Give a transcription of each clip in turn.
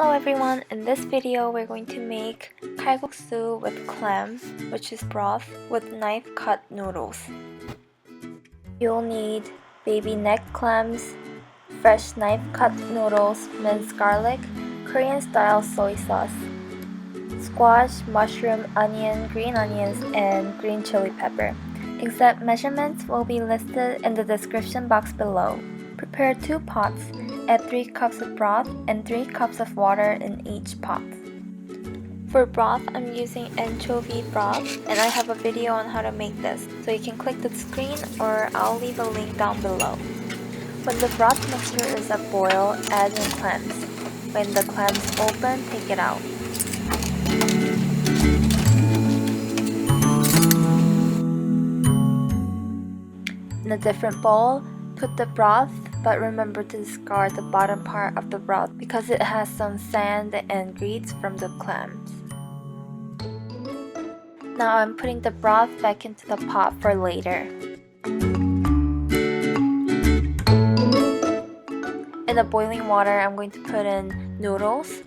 Hello everyone, in this video we're going to make kalguksu with clams, which is broth with knife cut noodles. You'll need baby neck clams, fresh knife cut noodles, minced garlic, Korean style soy sauce, squash, mushroom, onion, green onions, and green chili pepper. Exact measurements will be listed in the description box below. Prepare two pots Add 3 cups of broth and 3 cups of water in each pot. For broth, I'm using anchovy broth and I have a video on how to make this, so you can click the screen or I'll leave a link down below. When the broth mixture is at boil, add in clams. When the clams open, take it out. In a different bowl, put the broth but remember to discard the bottom part of the broth because it has some sand and grease from the clams. Now I'm putting the broth back into the pot for later. In the boiling water, I'm going to put in noodles,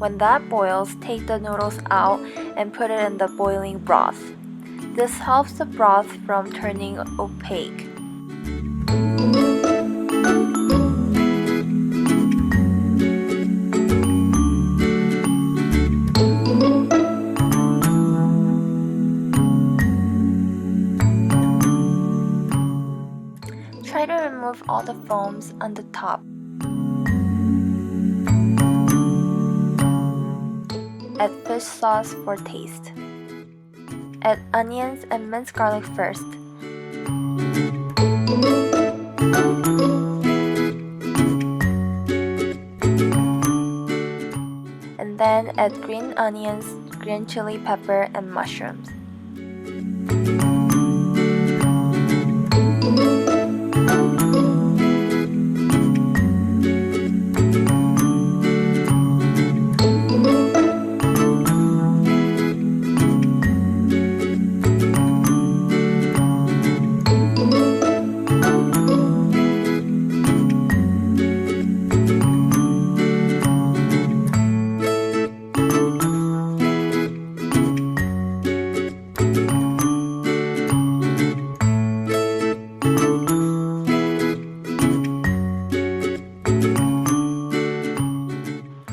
When that boils, take the noodles out and put it in the boiling broth. This helps the broth from turning opaque. Try to remove all the foams on the top. Add fish sauce for taste. Add onions and minced garlic first. And then add green onions, green chili pepper, and mushrooms.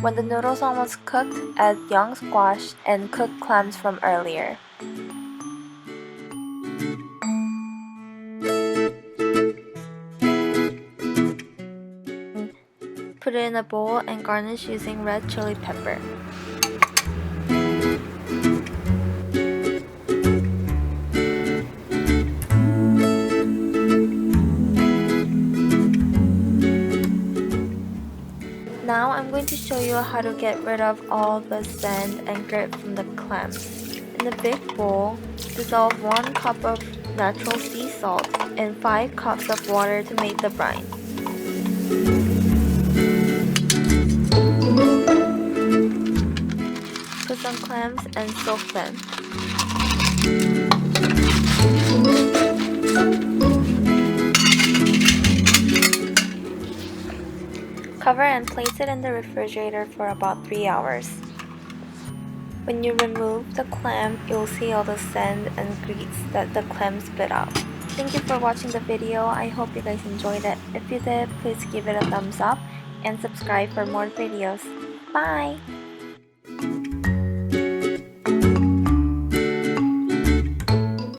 When the noodles almost cooked, add young squash and cooked clams from earlier. Put it in a bowl and garnish using red chili pepper. You how to get rid of all the sand and grit from the clams. In a big bowl, dissolve 1 cup of natural sea salt and 5 cups of water to make the brine. Put some clams and soak them. Cover and place it in the refrigerator for about 3 hours. When you remove the clam, you'll see all the sand and grease that the clam spit out. Thank you for watching the video. I hope you guys enjoyed it. If you did, please give it a thumbs up and subscribe for more videos. Bye!